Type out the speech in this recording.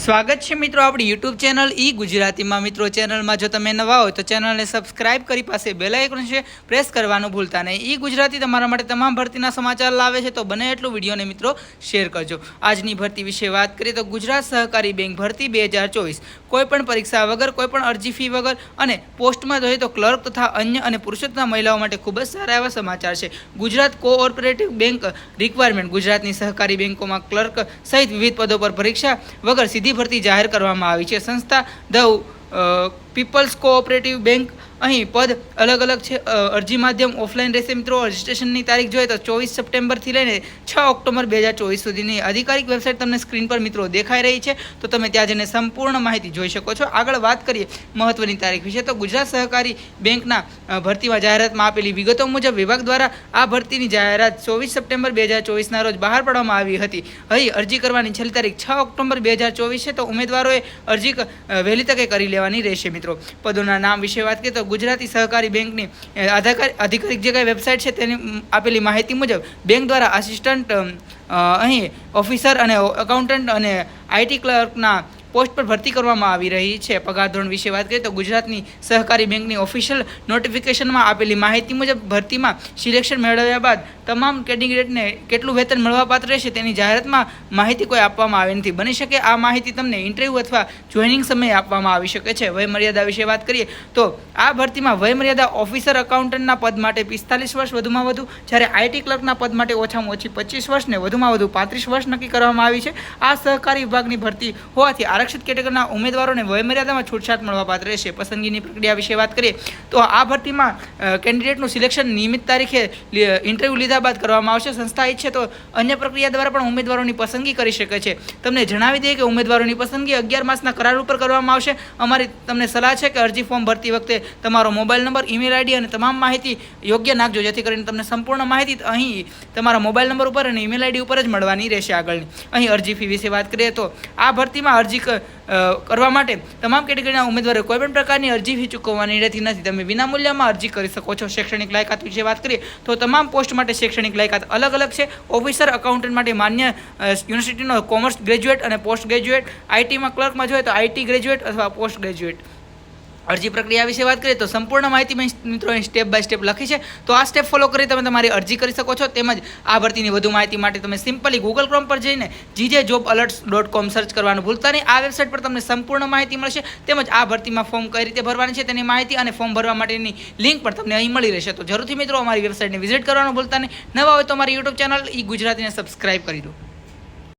સ્વાગત છે મિત્રો આપણી યુટ્યુબ ચેનલ ઈ ગુજરાતીમાં. મિત્રો, ચેનલમાં જો તમે નવા હોય તો ચેનલને સબસ્ક્રાઇબ કરી પાસે બેલ આઇકોન છે. પ્રેસ કરવાનું ભૂલતા નહીં. ઈ ગુજરાતી તમારા માટે તમામ ભરતીના સમાચાર લાવે છે તો બને એટલું વિડીયોને મિત્રો શેર કરજો. આજની ભરતી વિશે વાત કરીએ તો ગુજરાત સહકારી બેંક ભરતી બે હજાર ચોવીસ. કોઈપણ પરીક્ષા વગર કોઈપણ અરજી ફી વગર અને પોસ્ટમાં જોઈએ તો ક્લર્ક તથા અન્ય અને પુરુષોત્તમ મહિલાઓ માટે ખૂબ જ સારા એવા સમાચાર છે. ગુજરાત કોઓપરેટિવ બેંક રિક્વાયરમેન્ટ ગુજરાતની સહકારી બેંકોમાં ક્લર્ક સહિત વિવિધ પદો પર પરીક્ષા વગર સીધી ભરતી જાહેર કરવામાં આવી છે. સંસ્થા ધ પીપલ્સ કોઓપરેટિવ બેંક અહીં પદ અલગ અલગ છે. અરજી માધ્યમ ઓફલાઈન રહેશે મિત્રો. રજિસ્ટ્રેશનની તારીખ જોઈએ તો ચોવીસ સપ્ટેમ્બરથી લઈને છ ઓક્ટોબર બે હજાર ચોવીસ સુધીની આધિકારિક વેબસાઇટ તમને સ્ક્રીન પર મિત્રો દેખાઈ રહી છે. તો તમે ત્યાં જઈને સંપૂર્ણ માહિતી જોઈ શકો છો. આગળ વાત કરીએ મહત્વની તારીખ વિશે. તો ગુજરાત સહકારી બેંકના ભરતીમાં જાહેરાતમાં આપેલી વિગતો મુજબ વિભાગ દ્વારા આ ભરતીની જાહેરાત ચોવીસ સપ્ટેમ્બર બે હજાર ચોવીસના રોજ બહાર પાડવામાં આવી હતી. અહીં અરજી કરવાની છેલ્લી તારીખ છ ઓક્ટોબર બે હજાર ચોવીસ છે. તો ઉમેદવારોએ અરજી વહેલી તકે કરી લેવાની રહેશે મિત્રો. પદોના નામ વિશે વાત કરીએ તો ગુજરાતી સહકારી બેંકની આધિકારિક જે કાંઈ વેબસાઇટ છે તેની આપેલી માહિતી મુજબ, બેંક દ્વારા આસિસ્ટન્ટ અહીં ઓફિસર અને એકાઉન્ટન્ટ અને આઈટી ક્લર્કના પોસ્ટ પર ભરતી કરવામાં આવી રહી છે. પગાર ધોરણ વિશે વાત કરીએ તો ગુજરાતની સહકારી બેંકની ઓફિશિયલ નોટિફિકેશનમાં આપેલી માહિતી મુજબ ભરતીમાં સિલેક્શન મેળવ્યા બાદ તમામ કેન્ડિડેટને કેટલું વેતન મળવાપાત્ર રહેશે તેની જાહેરાતમાં માહિતી કોઈ આપવામાં આવી નથી. બની શકે આ માહિતી તમને ઇન્ટરવ્યૂ અથવા જોઈનિંગ સમયે આપવામાં આવી શકે છે. વયમર્યાદા વિશે વાત કરીએ તો આ ભરતીમાં વયમર્યાદા ઓફિસર એકાઉન્ટન્ટના પદ માટે પિસ્તાલીસ વર્ષ, વધુમાં વધુ, જ્યારે આઈટી ક્લર્કના પદ માટે ઓછામાં ઓછી પચીસ વર્ષ ને વધુમાં વધુ પાંત્રીસ વર્ષ નક્કી કરવામાં આવી છે. આ સહકારી વિભાગની ભરતી હોવાથી આરક્ષિત કેટેગરીના ઉમેદવારોને વયમર્યાદામાં છૂટછાટ મળવાપાત્ર રહેશે. પસંદગીની પ્રક્રિયા વિશે વાત કરીએ, તો આ ભરતીમાં કેન્ડિડેટનું સિલેક્શન નિયમિત તારીખે ઇન્ટરવ્યૂ લીધા બાદ કરવામાં આવશે. સંસ્થા ઈચ્છે તો અન્ય પ્રક્રિયા દ્વારા પણ ઉમેદવારોની પસંદગી કરી શકે છે. તમને જણાવી દઈએ કે ઉમેદવારોની પસંદગી અગિયાર માસના કરાર ઉપર કરવામાં આવશે. અમારી તમને સલાહ છે કે અરજી ફોર્મ ભરતી વખતે તમારો મોબાઈલ નંબર, ઈમેલ આઈડી અને તમામ માહિતી યોગ્ય નાખજો, જેથી કરીને તમને સંપૂર્ણ માહિતી અહીં તમારા મોબાઈલ નંબર ઉપર અને ઈમેલ આઈડી ઉપર જ મળવાની રહેશે આગળની. અહીં અરજી ફી વિશે વાત કરીએ તો આ ભરતીમાં અરજી કરવા માટે તમામ કેટેગરીના ઉમેદવારોએ કોઈ પણ પ્રકારની અરજી ફી ચૂકવવાની રહેતી નથી. તમે વિનામૂલ્યમાં અરજી કરી શકો છો. શૈક્ષણિક લાયકાત વિશે વાત કરીએ તો તમામ પોસ્ટ માટે શૈક્ષણિક લાયકાત અલગ અલગ છે. ઓફિસર, એકાઉન્ટન્ટ માટે માન્ય યુનિવર્સિટીનો કોમર્સ ગ્રેજ્યુએટ અને પોસ્ટ ગ્રેજ્યુએટ. આઈટીમાં ક્લર્કમાં જોઈએ તો આઈટી ગ્રેજ્યુએટ અથવા પોસ્ટ ગ્રેજ્યુએટ. અરજી પ્રક્રિયા વિશે વાત કરીએ તો સંપૂર્ણ માહિતી મેં મિત્રો સ્ટેપ બાય સ્ટેપ લખી છે. તો આ સ્ટેપ ફોલો કરી તમે તમારી અરજી કરી શકો છો. તેમજ આ ભરતીની વધુ માહિતી માટે તમે સિમ્પલી ગૂગલ ક્રોમ પર જઈને GJ job alerts dot com search કરવાનું ભૂલતા નહીં. આ વેબસાઇટ પર તમને સંપૂર્ણ માહિતી મળશે. તેમજ આ ભરતીમાં ફોર્મ કઈ રીતે ભરવાની છે તેની માહિતી અને ફોર્મ ભરવા માટેની લિંક પણ તમને અહીં મળી રહેશે. તો જરૂરથી મિત્રો અમારી વેબસાઇટને વિઝિટ કરવાનું ભૂલતા નહીં. નવા હોય તો અમારી યુટ્યુબ ચેનલ ઈ ગુજરાતીને સબસ્ક્રાઇબ કરી દો.